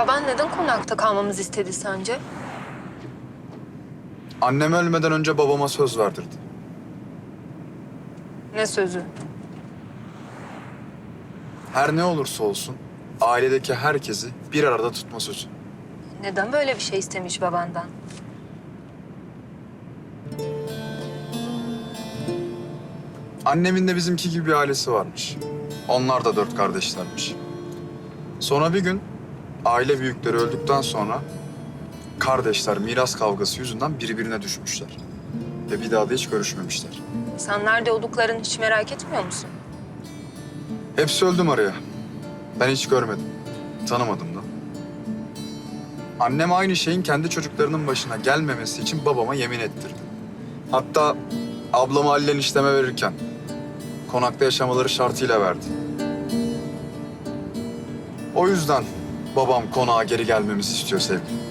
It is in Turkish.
Baban neden konakta kalmamızı istedi sence? Annem ölmeden önce babama söz verdirdi. Ne sözü? Her ne olursa olsun ailedeki herkesi bir arada tutma sözü. Neden böyle bir şey istemiş babandan? Annemin de bizimki gibi bir ailesi varmış. Onlar da dört kardeşlermiş. Sonra bir gün aile büyükleri öldükten sonra kardeşler miras kavgası yüzünden birbirine düşmüşler. Ve bir daha da hiç görüşmemişler. Sen nerede olduklarını hiç merak etmiyor musun? Hepsi öldüm araya. Ben hiç görmedim. Tanımadım da. Annem aynı şeyin kendi çocuklarının başına gelmemesi için babama yemin ettirdi. Hatta ablamı Halil'den işleme verirken konakta yaşamaları şartıyla verdi. O yüzden babam konağa geri gelmemizi istiyor sevgilim.